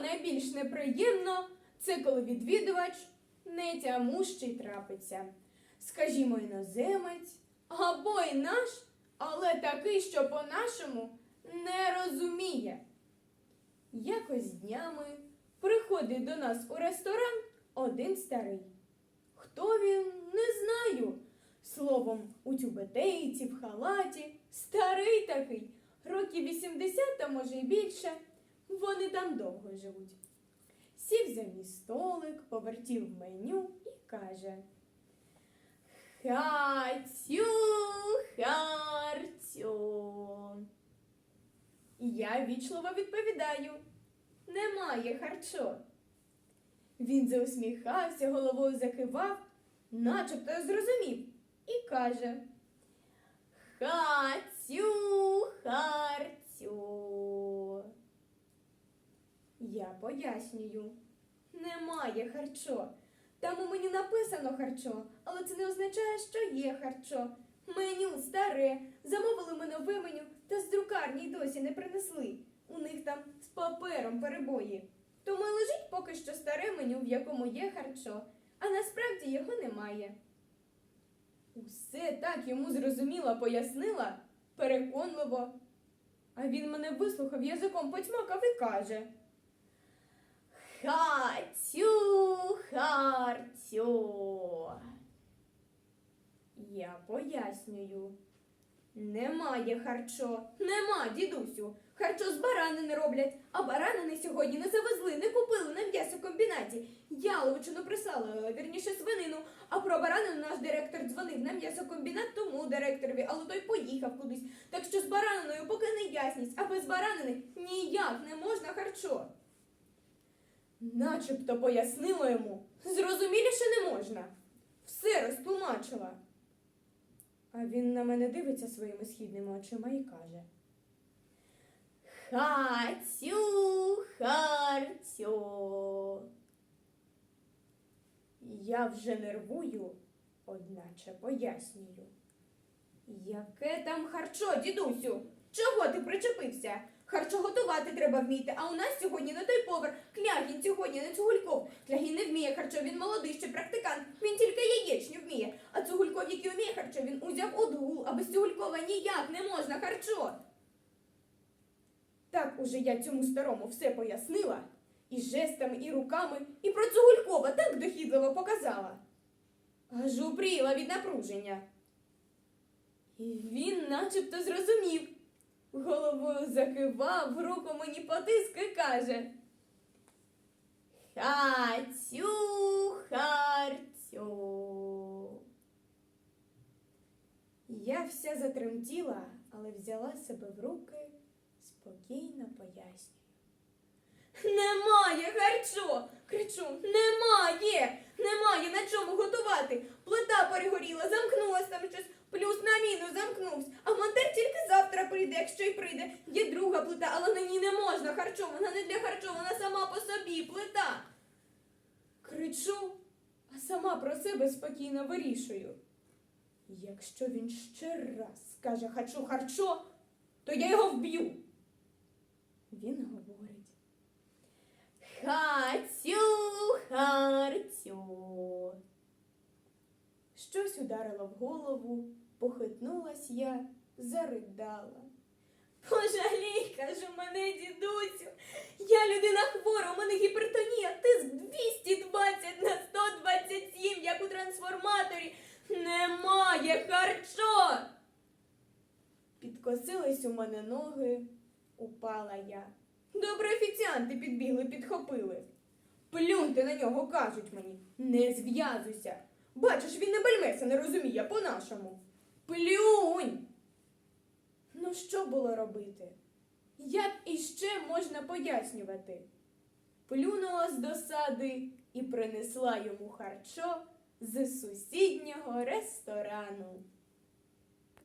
найбільш неприємно, це коли відвідувач не тямущий трапиться. Скажімо, іноземець або і наш, але такий, що по-нашому не розуміє. Якось днями приходить до нас у ресторан один старий. Хто він, не знаю. Словом, у тюбетейці, в халаті, старий такий, років 80, а може й більше. Вони там довго живуть. Сів за мій столик, повертів меню і каже: Хацю, харцю. Я вічливо відповідаю: немає харчо. Він заусміхався, головою закивав, начебто зрозумів, і каже: Хацю, харцю. Я пояснюю, немає харчо. Там у мені написано харчо, але це не означає, що є харчо. Меню старе, замовили ми нове меню, та з друкарні досі не принесли. У них там з папером перебої. Тому лежить поки що старе меню, в якому є харчо, а насправді його немає. Усе так йому зрозуміло пояснила, переконливо. А він мене вислухав, язиком потьмакав і каже. Хацю, харцю. Я пояснюю. Немає харчо. Нема, дідусю. Харчо з баранини роблять, а баранини сьогодні не завезли, не купили на м'ясокомбінаті. Яловичину прислали, вірніше свинину, а про баранину наш директор дзвонив на м'ясокомбінат тому директорові, але той поїхав кудись. Так що з бараниною поки не ясність, а без баранини ніяк не можна харчо. Начебто пояснила йому, зрозуміліше не можна. Все розтлумачила. А він на мене дивиться своїми східними очима і каже. Хацю, харцю. Я вже нервую, одначе пояснюю. Яке там харчо, дідусю? Чого ти причепився? Харчо готувати треба вміти, а у нас сьогодні не той повар. Княгін сьогодні не цугульков. Княгін не вміє харчо, він молодий ще практикант. Він тільки яєчню вміє. А цугульков, який вміє харчо, він узяв одгул, а без цугулькова ніяк не можна харчо. Так уже я цьому старому все пояснила. І жестами, і руками, і про цугулькова так дохідливо показала. Аж упріла від напруження. І він начебто зрозумів. Головою закивав, руку мені потиск і каже. Хацю, харцю. Я вся затремтіла, але взяла себе в руки, спокійно пояснюю. Немає харчо! Кричу, немає! Немає на чому готувати. Плита перегоріла, замкнулась там щось, плюс на мінус замкнувся. А монтер тільки завтра прийде, якщо й прийде. Є друга плита, але на ній не можна харчо. Вона не для харчо, вона сама по собі плита. Кричу, а сама про себе спокійно вирішую. Якщо він ще раз скаже хачу харчо, то я його вб'ю. Він говорить. Хацю, харцю. Щось ударило в голову, похитнулась я, заридала. Пожалій, кажу мене, дідусю. Я людина хвора, у мене гіпертонія, тиск 220 на 127, як у трансформаторі. Немає харчо. Підкосились у мене ноги, упала я. Добре офіціанти підбігли, підхопили. Плюньте на нього, кажуть мені, не зв'язуйся. Бачиш, він не бельмеса не розуміє по-нашому. Плюнь! Ну, що було робити? Як іще можна пояснювати? Плюнула з досади і принесла йому харчо з сусіднього ресторану.